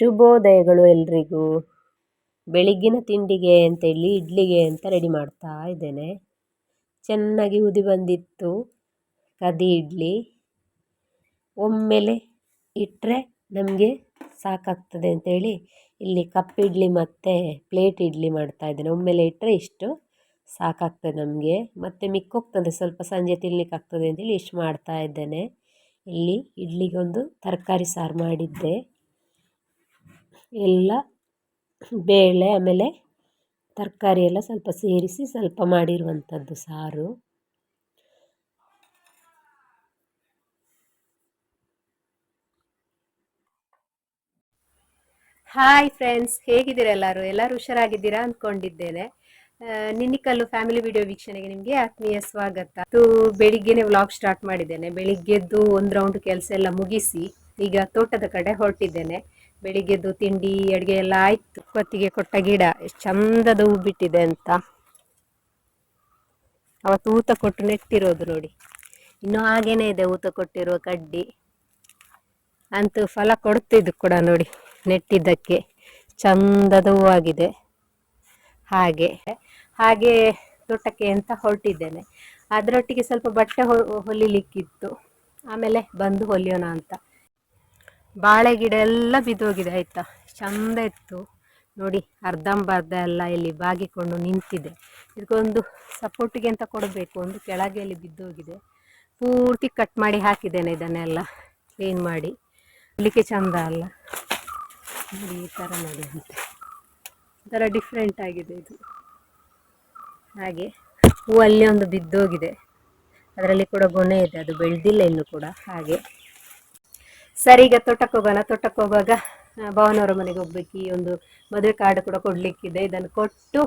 ಶುಭೋದಯಗಳು ಎಲ್ರಿಗೂ. ಬೆಳಿಗ್ಗಿನ ತಿಂಡಿಗೆ ಅಂತೇಳಿ ಇಡ್ಲಿಗೆ ಅಂತ ರೆಡಿ ಮಾಡ್ತಾ ಇದ್ದೇನೆ. ಚೆನ್ನಾಗಿ ಉದಿ ಬಂದಿತ್ತು ಕದಿ ಇಡ್ಲಿ. ಒಮ್ಮೆಲೆ ಇಟ್ಟರೆ ನಮಗೆ ಸಾಕಾಗ್ತದೆ ಅಂತೇಳಿ ಇಲ್ಲಿ ಕಪ್ ಇಡ್ಲಿ ಮತ್ತು ಪ್ಲೇಟ್ ಇಡ್ಲಿ ಮಾಡ್ತಾ ಇದ್ದೇನೆ. ಒಮ್ಮೆಲೆ ಇಟ್ಟರೆ ಇಷ್ಟು ಸಾಕಾಗ್ತದೆ ನಮಗೆ. ಮತ್ತು ಮಿಕ್ಕೋಗ್ತದೆ, ಸ್ವಲ್ಪ ಸಂಜೆ ತಿನ್ಲಿಕ್ಕೆ ಆಗ್ತದೆ ಅಂತೇಳಿ ಇಷ್ಟು ಮಾಡ್ತಾ ಇದ್ದೇನೆ. ಇಲ್ಲಿ ಇಡ್ಲಿಗೊಂದು ತರಕಾರಿ ಸಾರು ಮಾಡಿದ್ದೆ. ಎಲ್ಲ ಬೇಳೆ, ಆಮೇಲೆ ತರಕಾರಿ ಎಲ್ಲ ಸ್ವಲ್ಪ ಸೇರಿಸಿ ಸ್ವಲ್ಪ ಮಾಡಿರುವಂಥದ್ದು ಸಾರು. ಹಾಯ್ ಫ್ರೆಂಡ್ಸ್ ಹೇಗಿದ್ದೀರಾ ಎಲ್ಲರೂ? ಎಲ್ಲರೂ ಹುಷಾರಾಗಿದ್ದೀರಾ ಅಂದ್ಕೊಂಡಿದ್ದೇನೆ. ನಿನ್ನಿಕಲ್ಲು ಫ್ಯಾಮಿಲಿ ವಿಡಿಯೋ ವೀಕ್ಷಣೆಗೆ ನಿಮಗೆ ಆತ್ಮೀಯ ಸ್ವಾಗತ. ಅದು ಬೆಳಿಗ್ಗೆನೆ ವ್ಲಾಗ್ ಸ್ಟಾರ್ಟ್ ಮಾಡಿದ್ದೇನೆ. ಬೆಳಿಗ್ಗೆದ್ದು ಒಂದು ರೌಂಡ್ ಕೆಲಸ ಎಲ್ಲ ಮುಗಿಸಿ ಈಗ ತೋಟದ ಕಡೆ ಹೊರಟಿದ್ದೇನೆ. ಬೆಳಿಗ್ಗೆದ್ದು ತಿಂಡಿ, ಅಡುಗೆ ಎಲ್ಲ ಆಯ್ತು. ಕೊತ್ತಿಗೆ ಕೊಟ್ಟ ಗಿಡ. ಎಷ್ಟು ಚಂದದ ಹೂ ಬಿಟ್ಟಿದೆ ಅಂತ. ಅವತ್ತು ಊತ ಕೊಟ್ಟು ನೆಟ್ಟಿರೋದು ನೋಡಿ. ಇನ್ನು ಹಾಗೇನೆ ಇದೆ ಊತ ಕೊಟ್ಟಿರುವ ಕಡ್ಡಿ. ಅಂತೂ ಫಲ ಕೊಡ್ತಿದ್ದು ಕೂಡ ನೋಡಿ ನೆಟ್ಟಿದ್ದಕ್ಕೆ. ಚಂದದ ಹೂವಾಗಿದೆ. ಹಾಗೆ. ಹಾಗೆ ತೋಟಕ್ಕೆ ಅಂತ ಹೊರಟಿದ್ದೇನೆ. ಅದರೊಟ್ಟಿಗೆ ಸ್ವಲ್ಪ ಬಟ್ಟೆ ಹೊಲಿಲಿಕ್ಕಿತ್ತು. ಆಮೇಲೆ ಬಂದು ಹೊಲಿಯೋಣ ಅಂತ. ಬಾಳೆ ಗಿಡ ಎಲ್ಲ ಬಿದ್ದೋಗಿದೆ ಆಯಿತಾ? ಚಂದ ಇತ್ತು. ನೋಡಿ, ಅರ್ಧಂಬರ್ಧ ಎಲ್ಲ ಇಲ್ಲಿ ಬಾಗಿಕೊಂಡು ನಿಂತಿದೆ. ಇದಕ್ಕೊಂದು ಸಪೋರ್ಟಿಗೆ ಅಂತ ಕೊಡಬೇಕು. ಒಂದು ಕೆಳಗೆ ಅಲ್ಲಿ ಬಿದ್ದೋಗಿದೆ ಪೂರ್ತಿ ಕಟ್ ಮಾಡಿ ಹಾಕಿದ್ದೇನೆ ಇದನ್ನೆಲ್ಲ. ಕ್ಲೀನ್ ಮಾಡಿ. ಇಲ್ಲಿಗೆ ಚಂದ ಅಲ್ಲ? ನೋಡಿ, ಈ ಥರ ನೋಡಿ ಅಂತೆ. ಒಂಥರ ಡಿಫ್ರೆಂಟ್ ಆಗಿದೆ ಇದು. ಹಾಗೆ ಹೂ ಅಲ್ಲಿ ಒಂದು ಬಿದ್ದೋಗಿದೆ ಅದರಲ್ಲಿ ಕೂಡ ಗೊನೆ ಇದೆ. ಅದು ಬೆಳೆದಿಲ್ಲ ಇನ್ನು ಕೂಡ. ಹಾಗೆ. ಸರಿ, ಈಗ ತೋಟಕ್ಕೆ ಹೋಗೋಣ. ತೋಟಕ್ಕೆ ಹೋಗುವಾಗ ಭವನವರ ಮನೆಗೆ ಹೋಗ್ಬೇಕು. ಈ ಒಂದು ಮದುವೆ ಕಾರ್ಡ್ ಕೂಡ ಕೊಡಲಿಕ್ಕಿದೆ. ಇದನ್ನು ಕೊಟ್ಟು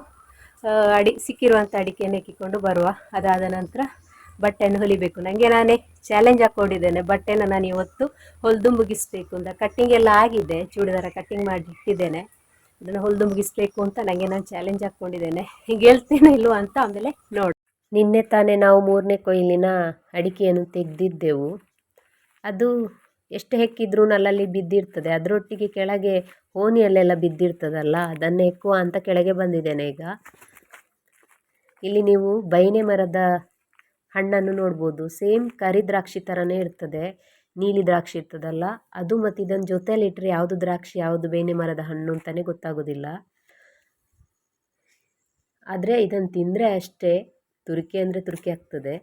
ಅಡಿ, ಸಿಕ್ಕಿರುವಂಥ ಅಡಿಕೆಯನ್ನು ಇಕ್ಕಿಕೊಂಡು ಬರುವ. ಅದಾದ ನಂತರ ಬಟ್ಟೆಯನ್ನು ಹೊಲಿಬೇಕು. ನನಗೆ ನಾನೇ ಚಾಲೆಂಜ್ ಹಾಕ್ಕೊಂಡಿದ್ದೇನೆ ಬಟ್ಟೆನ ನಾನು ಇವತ್ತು ಹೊಲಿದು ಮುಗಿಸ್ಬೇಕು ಅಂತ. ಕಟ್ಟಿಂಗ್ ಎಲ್ಲ ಆಗಿದೆ. ಚೂಡಿದಾರ ಕಟ್ಟಿಂಗ್ ಮಾಡಿ ಇಟ್ಟಿದ್ದೇನೆ ಅದನ್ನು ಹೊಲಿದು ಮುಗಿಸ್ಬೇಕು ಅಂತ ನನಗೆ ನಾನು ಚಾಲೆಂಜ್ ಹಾಕ್ಕೊಂಡಿದ್ದೇನೆ ಹೀಗೆ ಹೇಳ್ತೇನೆ ಇಲ್ವ ಅಂತ ಆಮೇಲೆ ನೋಡಿ, ನಿನ್ನೆ ತಾನೇ ನಾವು ಮೂರನೇ ಕೊಯ್ಲಿನ ಅಡಿಕೆಯನ್ನು ತೆಗೆದಿದ್ದೆವು. ಅದು ಎಷ್ಟು ಹೆಕ್ಕಿದ್ರೂ ಅಲ್ಲಲ್ಲಿ ಬಿದ್ದಿರ್ತದೆ. ಅದರೊಟ್ಟಿಗೆ ಕೆಳಗೆ ಓಣಿಯಲ್ಲೆಲ್ಲ ಬಿದ್ದಿರ್ತದಲ್ಲ, ಅದನ್ನು ಹೆಕ್ಕುವ ಅಂತ ಕೆಳಗೆ ಬಂದಿದ್ದೇನೆ ಈಗ. ಇಲ್ಲಿ ನೀವು ಬೈನೆ ಮರದ ಹಣ್ಣನ್ನು ನೋಡ್ಬೋದು. ಸೇಮ್ ಕರಿ ದ್ರಾಕ್ಷಿ ಥರನೇ ಇರ್ತದೆ, ನೀಲಿ ದ್ರಾಕ್ಷಿ ಇರ್ತದಲ್ಲ. ಅದು ಮತ್ತು ಇದನ್ನು ಜೊತೆಯಲ್ಲಿ ಇಟ್ಟರೆ ಯಾವುದು ದ್ರಾಕ್ಷಿ, ಯಾವುದು ಬೇನೆ ಮರದ ಹಣ್ಣು ಅಂತಲೇ ಗೊತ್ತಾಗೋದಿಲ್ಲ. ಆದರೆ ಇದನ್ನು ತಿಂದರೆ ಅಷ್ಟೇ ತುರಿಕೆ ಅಂದರೆ ತುರಿಕೆ ಆಗ್ತದೆ.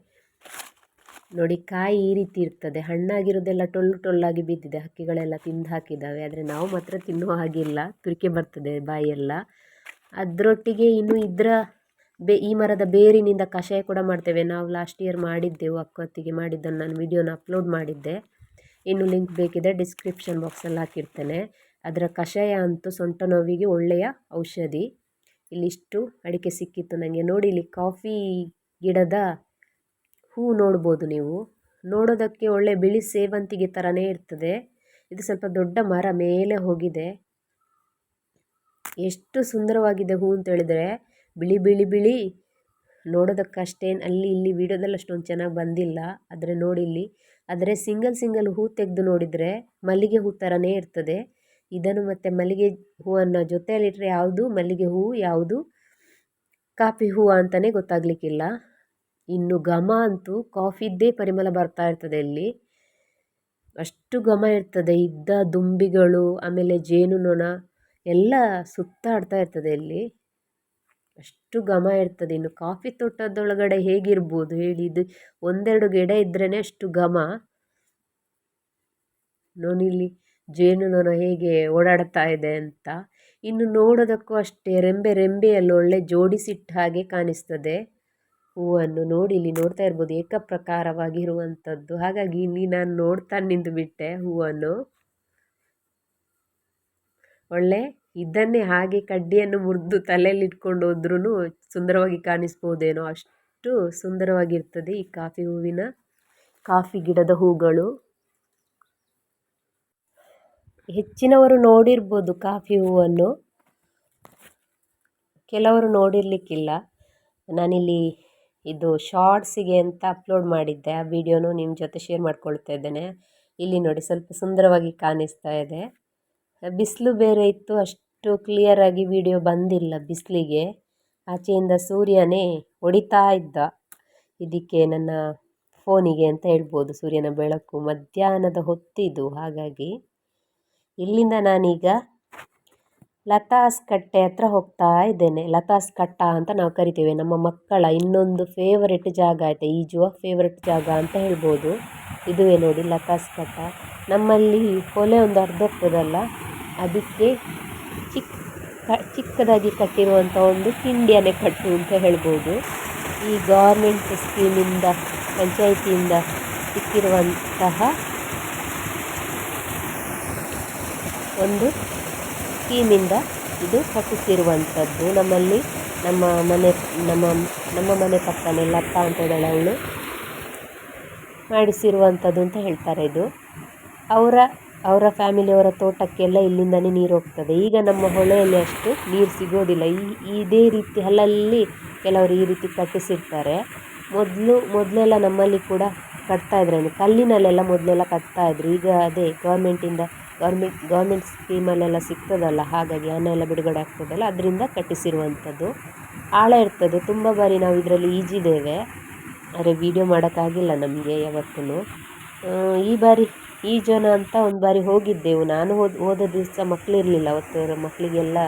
ನೋಡಿ ಕಾಯಿ ಈ ರೀತಿ ಇರ್ತದೆ. ಹಣ್ಣಾಗಿರೋದೆಲ್ಲ ಟೊಳ್ಳು ಟೊಳ್ಳಾಗಿ ಬಿದ್ದಿದೆ. ಹಕ್ಕಿಗಳೆಲ್ಲ ತಿಂದು ಹಾಕಿದ್ದಾವೆ. ಆದರೆ ನಾವು ಮಾತ್ರ ತಿನ್ನುವ ಹಾಗಿಲ್ಲ ತುರಿಕೆ ಬರ್ತದೆ ಬಾಯಿಯೆಲ್ಲ ಅದರೊಟ್ಟಿಗೆ ಇನ್ನು ಇದರ ಬೆ, ಈ ಮರದ ಬೇರಿನಿಂದ ಕಷಾಯ ಕೂಡ ಮಾಡ್ತೇವೆ. ನಾವು ಲಾಸ್ಟ್ ಇಯರ್ ಮಾಡಿದ್ದೆವು. ಅಕ್ಕತ್ತಿಗೆ ಮಾಡಿದ್ದನ್ನು ನಾನು ವಿಡಿಯೋನ ಅಪ್ಲೋಡ್ ಮಾಡಿದ್ದೆ. ಇನ್ನು ಲಿಂಕ್ ಬೇಕಿದೆ ಡಿಸ್ಕ್ರಿಪ್ಷನ್ ಬಾಕ್ಸಲ್ಲಿ ಹಾಕಿರ್ತೇನೆ. ಅದರ ಕಷಾಯ ಅಂತೂ ಸೊಂಟ ನೋವಿಗೆ ಒಳ್ಳೆಯ ಔಷಧಿ. ಇಲ್ಲಿಷ್ಟು ಅಡಿಕೆ ಸಿಕ್ಕಿತ್ತು ನನಗೆ ನೋಡಿ ಇಲ್ಲಿ ಕಾಫಿ ಗಿಡದ ಹೂ ನೋಡ್ಬೋದು ನೀವು. ನೋಡೋದಕ್ಕೆ ಒಳ್ಳೆ ಬಿಳಿ ಸೇವಂತಿಗೆ ಥರನೇ ಇರ್ತದೆ. ಇದು ಸ್ವಲ್ಪ ದೊಡ್ಡ ಮರ ಮೇಲೆ ಹೋಗಿದೆ. ಎಷ್ಟು ಸುಂದರವಾಗಿದೆ ಹೂ ಅಂತ ಹೇಳಿದರೆ, ಬಿಳಿ ಬಿಳಿ ಬಿಳಿ. ನೋಡೋದಕ್ಕಷ್ಟೇನು ಅಲ್ಲಿ ಇಲ್ಲಿ ವಿಡಿಯೋದಲ್ಲಿ ಅಷ್ಟೊಂದು ಚೆನ್ನಾಗಿ ಬಂದಿಲ್ಲ. ಆದರೆ ನೋಡಿ ಇಲ್ಲಿ. ಆದರೆ ಸಿಂಗಲ್ ಸಿಂಗಲ್ ಹೂ ತೆಗೆದು ನೋಡಿದರೆ ಮಲ್ಲಿಗೆ ಹೂ ಥರನೇ ಇರ್ತದೆ. ಇದನ್ನು ಮತ್ತು ಮಲ್ಲಿಗೆ ಹೂವನ್ನು ಜೊತೆಯಲ್ಲಿಟ್ಟರೆ ಯಾವುದು? ಮಲ್ಲಿಗೆ ಹೂವು ಯಾವುದು? ಕಾಫಿ ಹೂವು ಅಂತಲೇ ಗೊತ್ತಾಗಲಿಕ್ಕಿಲ್ಲ. ಇನ್ನು ಘಮ ಅಂತೂ ಕಾಫಿದ್ದೇ ಪರಿಮಳ ಬರ್ತಾ ಇರ್ತದೆ ಇಲ್ಲಿ ಅಷ್ಟು ಘಮ ಇರ್ತದೆ, ಇದ್ದ ದುಂಬಿಗಳು, ಆಮೇಲೆ ಜೇನುನೊಣ ಎಲ್ಲ ಸುತ್ತಾಡ್ತಾ ಇರ್ತದೆ ಇಲ್ಲಿ ಅಷ್ಟು ಘಮ ಇರ್ತದೆ. ಇನ್ನು ಕಾಫಿ ತೋಟದೊಳಗಡೆ ಹೇಗಿರ್ಬೋದು ಹೇಳಿ, ಇದು ಒಂದೆರಡು ಗಿಡ ಇದ್ರೇ ಅಷ್ಟು ಘಮ. ನೋಡಿಲ್ಲಿ ಜೇನುನೊಣ ಹೇಗೆ ಓಡಾಡ್ತಾ ಇದೆ ಅಂತ. ಇನ್ನು ನೋಡೋದಕ್ಕೂ ಅಷ್ಟೇ, ರೆಂಬೆ, ರೆಂಬೆಯಲ್ಲಿ ಒಳ್ಳೆ ಜೋಡಿಸಿಟ್ಟ ಹಾಗೆ ಕಾಣಿಸ್ತದೆ. ಹೂವನ್ನು ನೋಡಿ ಇಲ್ಲಿ ನೋಡ್ತಾ ಇರ್ಬೋದು, ಏಕಪ್ರಕಾರವಾಗಿರುವಂಥದ್ದು. ಹಾಗಾಗಿ ಇಲ್ಲಿ ನಾನು ನೋಡ್ತಾ ನಿಂತು ಬಿಟ್ಟೆ ಹೂವನ್ನು. ಒಳ್ಳೆ ಇದನ್ನೇ ಹಾಗೆ ಕಡ್ಡಿಯನ್ನು ಮುರಿದು ತಲೆಯಲ್ಲಿ ಇಟ್ಕೊಂಡು ಹೋದ್ರೂ ಸುಂದರವಾಗಿ ಕಾಣಿಸ್ಬೋದೇನೋ ಅಷ್ಟು ಸುಂದರವಾಗಿರ್ತದೆ ಈ ಕಾಫಿ ಹೂವಿನ, ಕಾಫಿ ಗಿಡದ ಹೂಗಳು. ಹೆಚ್ಚಿನವರು ನೋಡಿರ್ಬೋದು ಕಾಫಿ ಹೂವನ್ನು. ಕೆಲವರು ನೋಡಿರಲಿಕ್ಕಿಲ್ಲ. ನಾನಿಲ್ಲಿ ಇದು ಶಾರ್ಟ್ಸಿಗೆ ಅಂತ ಅಪ್ಲೋಡ್ ಮಾಡಿದ್ದೆ. ಆ ವಿಡಿಯೋನು ನಿಮ್ಮ ಜೊತೆ ಶೇರ್ ಮಾಡ್ಕೊಳ್ತಾ ಇದ್ದೇನೆ. ಇಲ್ಲಿ ನೋಡಿ ಸ್ವಲ್ಪ ಸುಂದರವಾಗಿ ಕಾಣಿಸ್ತಾ ಇದೆ. ಬಿಸಿಲು ಬೇರೆ ಇತ್ತು, ಅಷ್ಟು ಕ್ಲಿಯರಾಗಿ ವಿಡಿಯೋ ಬಂದಿಲ್ಲ ಬಿಸಿಲಿಗೆ. ಆಚೆಯಿಂದ ಸೂರ್ಯನೇ ಹೊಡಿತಾ ಇದ್ದ. ಇದಕ್ಕೆ ನನ್ನ ಫೋನಿಗೆ ಅಂತ ಹೇಳ್ಬೋದು, ಸೂರ್ಯನ ಬೆಳಕು. ಮಧ್ಯಾಹ್ನದ ಹೊತ್ತಿದು, ಹಾಗಾಗಿ ಇಲ್ಲಿಂದ ನಾನೀಗ ಲತಾಸ್ ಕಟ್ಟೆ ಹತ್ರ ಹೋಗ್ತಾ ಇದ್ದೇನೆ. ಲತಾಸ್ ಕಟ್ಟ ಅಂತ ನಾವು ಕರಿತೇವೆ. ನಮ್ಮ ಮಕ್ಕಳ ಇನ್ನೊಂದು ಫೇವರೆಟ್ ಜಾಗ ಆಯಿತಾ? ಈಜುವ ಫೇವರೆಟ್ ಜಾಗ ಅಂತ ಹೇಳ್ಬೋದು. ಇದುವೇ ನೋಡಿ ಲತಾಸ್ ಕಟ್ಟ ನಮ್ಮಲ್ಲಿ ಕೊಲೆ ಒಂದು ಅರ್ಧ ಹೋಗ್ತದಲ್ಲ ಅದಕ್ಕೆ ಚಿಕ್ಕ ಚಿಕ್ಕದಾಗಿ ಕಟ್ಟಿರುವಂಥ ಒಂದು ಕಿಂಡಿಯನ್ನೇ ಕಟ್ಟು ಅಂತ ಹೇಳ್ಬೋದು. ಈ ಗೌರ್ಮೆಂಟ್ ಸ್ಕೀಮಿಂದ ಪಂಚಾಯಿತಿಯಿಂದ ಸಿಕ್ಕಿರುವಂತಹ ಒಂದು ಸ್ಕೀಮಿಂದ ಇದು ಕಟ್ಟಿಸಿರುವಂಥದ್ದು. ನಮ್ಮಲ್ಲಿ ನಮ್ಮ ಮನೆ, ನಮ್ಮ ನಮ್ಮ ಮನೆ ಪಕ್ಕನೇ ಲತಾ ಅಂತ ಅವಳು ಮಾಡಿಸಿರುವಂಥದ್ದು ಅಂತ ಹೇಳ್ತಾರೆ ಇದು. ಅವರ ಅವರ ಫ್ಯಾಮಿಲಿಯವರ ತೋಟಕ್ಕೆಲ್ಲ ಇಲ್ಲಿಂದನೇ ನೀರು ಹೋಗ್ತದೆ. ಈಗ ನಮ್ಮ ಹೊಳೆಯಲ್ಲಿ ಅಷ್ಟು ನೀರು ಸಿಗೋದಿಲ್ಲ. ಈ, ಇದೇ ರೀತಿ ಅಲ್ಲಲ್ಲಿ ಕೆಲವರು ಈ ರೀತಿ ಕಟ್ಟಿಸಿರ್ತಾರೆ. ಮೊದಲು, ಮೊದಲೆಲ್ಲ ನಮ್ಮಲ್ಲಿ ಕೂಡ ಕಟ್ತಾಯಿದ್ರೆ ಕಲ್ಲಿನಲ್ಲೆಲ್ಲ ಮೊದಲೆಲ್ಲ ಕಟ್ತಾಯಿದ್ರು ಈಗ ಅದೇ ಗೌರ್ಮೆಂಟಿಂದ ಗೌರ್ಮೆಂಟ್ ಗೌರ್ಮೆಂಟ್ ಸ್ಕೀಮಲ್ಲೆಲ್ಲ ಸಿಗ್ತದಲ್ಲ, ಹಾಗಾಗಿ ಹಣ ಎಲ್ಲ ಬಿಡುಗಡೆ ಆಗ್ತದಲ್ಲ, ಅದರಿಂದ ಕಟ್ಟಿಸಿರುವಂಥದ್ದು. ಆಳ ಇರ್ತದೆ, ತುಂಬ ಬಾರಿ ನಾವು ಇದರಲ್ಲಿ ಈಜಿದ್ದೇವೆ, ಆದರೆ ವೀಡಿಯೋ ಮಾಡೋಕ್ಕಾಗಿಲ್ಲ ನಮಗೆ ಯಾವತ್ತೂ ಈ ಬಾರಿ ಈಜೋಣ ಅಂತ ಒಂದು ಬಾರಿ ಹೋಗಿದ್ದೆವು. ನಾನು ಹೋದ ಹೋದ ದಿವಸ ಮಕ್ಕಳಿರಲಿಲ್ಲ ಅವತ್ತು ಮಕ್ಕಳಿಗೆಲ್ಲ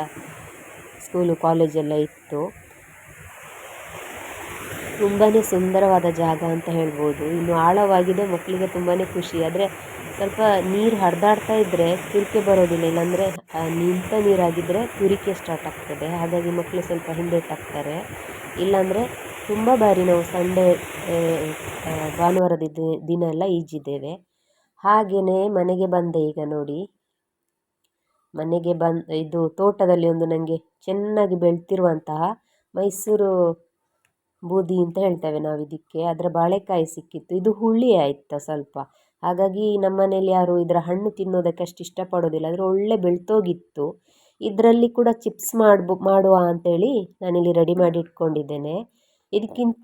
ಸ್ಕೂಲು ಕಾಲೇಜೆಲ್ಲ ಇತ್ತು. ತುಂಬಾ ಸುಂದರವಾದ ಜಾಗ ಅಂತ ಹೇಳ್ಬೋದು. ಇನ್ನು ಆಳವಾಗಿದೆ ಮಕ್ಕಳಿಗೆ ತುಂಬಾ ಖುಷಿ. ಆದರೆ ಸ್ವಲ್ಪ ನೀರು ಹರಿದಾಡ್ತಾ ಇದ್ದರೆ ತುರಿಕೆ ಬರೋದಿಲ್ಲ, ಇಲ್ಲಾಂದರೆ ನಿಂತ ನೀರಾಗಿದ್ದರೆ ತುರಿಕೆ ಸ್ಟಾರ್ಟ್ ಆಗ್ತದೆ. ಹಾಗಾಗಿ ಮಕ್ಕಳು ಸ್ವಲ್ಪ ಹಿಂದೇಟಾಗ್ತಾರೆ ಇಲ್ಲಾಂದರೆ ತುಂಬ ಬಾರಿ ನಾವು ಸಂಡೇ ಭಾನುವಾರದ ದಿನ ಎಲ್ಲ ಈಜಿದ್ದೇವೆ. ಹಾಗೆಯೇ ಮನೆಗೆ ಬಂದೆ ಈಗ ನೋಡಿ. ಮನೆಗೆ ಬಂದು, ಇದು ತೋಟದಲ್ಲಿ ಒಂದು ನನಗೆ ಚೆನ್ನಾಗಿ ಬೆಳೆತಿರುವಂತಹ ಮೈಸೂರು ಬೂದಿ ಅಂತ ಹೇಳ್ತೇವೆ ನಾವು ಇದಕ್ಕೆ ಅದರ ಬಾಳೆಕಾಯಿ ಸಿಕ್ಕಿತ್ತು. ಇದು ಹುಳಿ ಆಯಿತಾ ಸ್ವಲ್ಪ? ಹಾಗಾಗಿ ನಮ್ಮ ಮನೇಲಿ ಯಾರು ಇದರ ಹಣ್ಣು ತಿನ್ನೋದಕ್ಕೆ ಅಷ್ಟು ಇಷ್ಟಪಡೋದಿಲ್ಲ. ಆದರೆ ಒಳ್ಳೆ ಬೆಳ್ತೋಗಿತ್ತು. ಇದರಲ್ಲಿ ಕೂಡ ಚಿಪ್ಸ್ ಮಾಡ್ಬು, ಮಾಡುವ ಅಂಥೇಳಿ ನಾನಿಲ್ಲಿ ರೆಡಿ ಮಾಡಿ ಇಟ್ಕೊಂಡಿದ್ದೇನೆ. ಇದಕ್ಕಿಂತ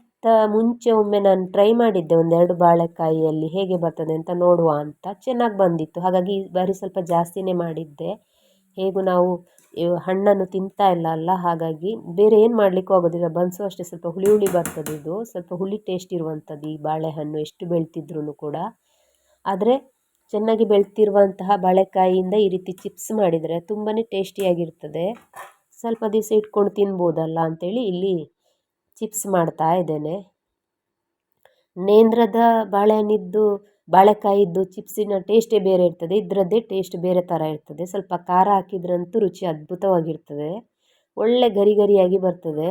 ಮುಂಚೆ ಒಮ್ಮೆ ನಾನು ಟ್ರೈ ಮಾಡಿದ್ದೆ ಒಂದೆರಡು ಬಾಳೆಕಾಯಿಯಲ್ಲಿ ಹೇಗೆ ಬರ್ತದೆ ಅಂತ ನೋಡುವ ಅಂತ. ಚೆನ್ನಾಗಿ ಬಂದಿತ್ತು. ಹಾಗಾಗಿ ಈ ಬಾರಿ ಸ್ವಲ್ಪ ಜಾಸ್ತಿನೇ ಮಾಡಿದ್ದೆ. ಹೇಗೂ ನಾವು ಹಣ್ಣನ್ನು ತಿಂತಾ ಇಲ್ಲ ಅಲ್ಲ. ಹಾಗಾಗಿ ಬೇರೆ ಏನು ಮಾಡಲಿಕ್ಕೂ ಆಗೋದಿಲ್ಲ. ಬನ್ಸು ಅಷ್ಟೇ ಸ್ವಲ್ಪ ಹುಳಿ ಹುಳಿ ಬರ್ತದೆ ಇದು. ಸ್ವಲ್ಪ ಹುಳಿ ಟೇಸ್ಟ್ ಇರುವಂಥದ್ದು ಈ ಬಾಳೆಹಣ್ಣು ಎಷ್ಟು ಬೆಳ್ತಿದ್ರೂ ಕೂಡ. ಆದರೆ ಚೆನ್ನಾಗಿ ಬೆಳ್ತಿರುವಂತಹ ಬಾಳೆಕಾಯಿಯಿಂದ ಈ ರೀತಿ ಚಿಪ್ಸ್ ಮಾಡಿದರೆ ತುಂಬಾ ಟೇಸ್ಟಿಯಾಗಿರ್ತದೆ. ಸ್ವಲ್ಪ ದಿವಸ ಇಟ್ಕೊಂಡು ತಿನ್ಬೋದಲ್ಲ ಅಂಥೇಳಿ ಇಲ್ಲಿ ಚಿಪ್ಸ್ ಮಾಡ್ತಾ ಇದ್ದೇನೆ. ನೇಂದ್ರದ ಬಾಳೆಹಣ್ಣಿದ್ದು, ಬಾಳೆಕಾಯಿದ್ದು ಚಿಪ್ಸಿನ ಟೇಸ್ಟೇ ಬೇರೆ ಇರ್ತದೆ. ಇದರದ್ದೇ ಟೇಸ್ಟ್ ಬೇರೆ ಥರ ಇರ್ತದೆ. ಸ್ವಲ್ಪ ಖಾರ ಹಾಕಿದ್ರಂತೂ ರುಚಿ ಅದ್ಭುತವಾಗಿರ್ತದೆ. ಒಳ್ಳೆ ಗರಿ ಗರಿಯಾಗಿ ಬರ್ತದೆ.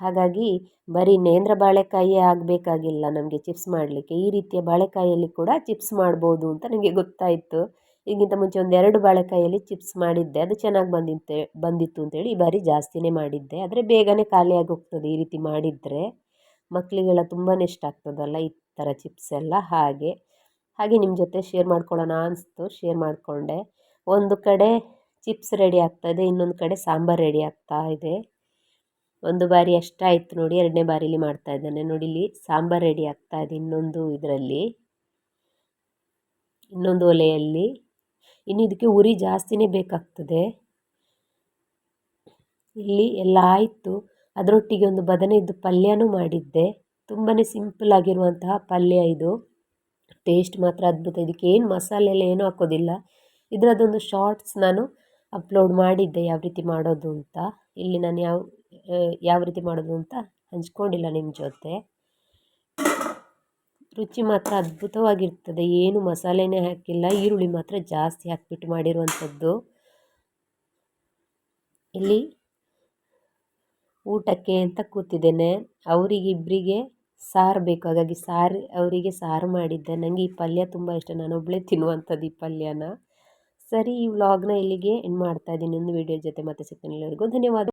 ಹಾಗಾಗಿ ಬರೀ ನೇಂದ್ರ ಬಾಳೆಕಾಯಿಯೇ ಆಗಬೇಕಾಗಿಲ್ಲ ನಮಗೆ ಚಿಪ್ಸ್ ಮಾಡಲಿಕ್ಕೆ. ಈ ರೀತಿಯ ಬಾಳೆಕಾಯಲ್ಲಿ ಕೂಡ ಚಿಪ್ಸ್ ಮಾಡ್ಬೋದು ಅಂತ ನನಗೆ ಗೊತ್ತಾಯಿತು. ಈಗಿಂತ ಮುಂಚೆ ಒಂದು ಎರಡು ಬಾಳೆಕಾಯಲ್ಲಿ ಚಿಪ್ಸ್ ಮಾಡಿದ್ದೆ. ಅದು ಚೆನ್ನಾಗಿ ಬಂದಿತ್ತೆ, ಬಂದಿತ್ತು ಅಂತೇಳಿ ಈ ಬಾರಿ ಜಾಸ್ತಿನೇ ಮಾಡಿದ್ದೆ. ಆದರೆ ಬೇಗನೆ ಖಾಲಿಯಾಗಿ ಹೋಗ್ತದೆ ಈ ರೀತಿ ಮಾಡಿದರೆ. ಮಕ್ಕಳಿಗೆಲ್ಲ ತುಂಬಾ ಇಷ್ಟ ಆಗ್ತದಲ್ಲ ಈ ಥರ ಚಿಪ್ಸ್ ಎಲ್ಲ? ಹಾಗೆ. ಹಾಗೆ ನಿಮ್ಮ ಜೊತೆ ಶೇರ್ ಮಾಡ್ಕೊಳ್ಳೋಣ ಅನಿಸ್ತು. ಶೇರ್ ಮಾಡಿಕೊಂಡೆ. ಒಂದು ಕಡೆ ಚಿಪ್ಸ್ ರೆಡಿ ಆಗ್ತಾಯಿದೆ ಇನ್ನೊಂದು ಕಡೆ ಸಾಂಬಾರು ರೆಡಿ ಆಗ್ತಾ ಇದೆ. ಒಂದು ಬಾರಿ ಅಷ್ಟಾಯಿತು ನೋಡಿ, ಎರಡನೇ ಬಾರಿಲಿ ಮಾಡ್ತಾ ಇದ್ದಾನೆ. ನೋಡಿ, ಇಲ್ಲಿ ಸಾಂಬಾರು ರೆಡಿ ಆಗ್ತಾ ಇದೆ ಇನ್ನೊಂದು ಇದರಲ್ಲಿ. ಇನ್ನೊಂದು ಒಲೆಯಲ್ಲಿ. ಇನ್ನು ಇದಕ್ಕೆ ಉರಿ ಜಾಸ್ತಿನೇ ಬೇಕಾಗ್ತದೆ. ಇಲ್ಲಿ ಎಲ್ಲ ಆಯಿತು. ಅದರೊಟ್ಟಿಗೆ ಒಂದು ಬದನೆದ್ದು ಪಲ್ಯನೂ ಮಾಡಿದ್ದೆ. ತುಂಬಾ ಸಿಂಪಲ್ ಆಗಿರುವಂತಹ ಪಲ್ಯ ಇದು. ಟೇಸ್ಟ್ ಮಾತ್ರ ಅದ್ಭುತ. ಇದಕ್ಕೆ ಏನು ಮಸಾಲೆ ಎಲ್ಲ ಏನೂ ಹಾಕೋದಿಲ್ಲ. ಇದರದ್ದೊಂದು ಶಾರ್ಟ್ಸ್ ನಾನು ಅಪ್ಲೋಡ್ ಮಾಡಿದ್ದೆ, ಯಾವ ರೀತಿ ಮಾಡೋದು ಅಂತ. ಇಲ್ಲಿ ನಾನು ಯಾವ ಯಾವ ರೀತಿ ಮಾಡೋದು ಅಂತ ಹಂಚ್ಕೊಂಡಿಲ್ಲ ನಿಮ್ಮ ಜೊತೆ. ರುಚಿ ಮಾತ್ರ ಅದ್ಭುತವಾಗಿರ್ತದೆ. ಏನು ಮಸಾಲೆನೇ ಹಾಕಿಲ್ಲ. ಈರುಳ್ಳಿ ಮಾತ್ರ ಜಾಸ್ತಿ ಹಾಕಿಬಿಟ್ಟು ಮಾಡಿರುವಂಥದ್ದು. ಇಲ್ಲಿ ಊಟಕ್ಕೆ ಅಂತ ಕೂತಿದ್ದೇನೆ. ಅವರಿಗಿಬ್ಬರಿಗೆ ಸಾರು ಬೇಕು. ಹಾಗಾಗಿ ಸಾರು, ಅವರಿಗೆ ಸಾರು ಮಾಡಿದ್ದೆ. ನನಗೆ ಈ ಪಲ್ಯ ತುಂಬ ಇಷ್ಟ. ನಾನು ಒಬ್ಬಳೇ ತಿನ್ನುವಂಥದ್ದು ಈ ಪಲ್ಯನ. ಸರಿ, ಈ ವ್ಲಾಗ್ನ ಇಲ್ಲಿಗೆ ಎಂಡ್ ಮಾಡ್ತಾ ಇದ್ದೀನಿ. ಒಂದು ವೀಡಿಯೋ ಜೊತೆ ಮತ್ತೆ ಸಿಗ್ತೀನಿ ಎಲ್ಲರಿಗೂ. ಧನ್ಯವಾದ.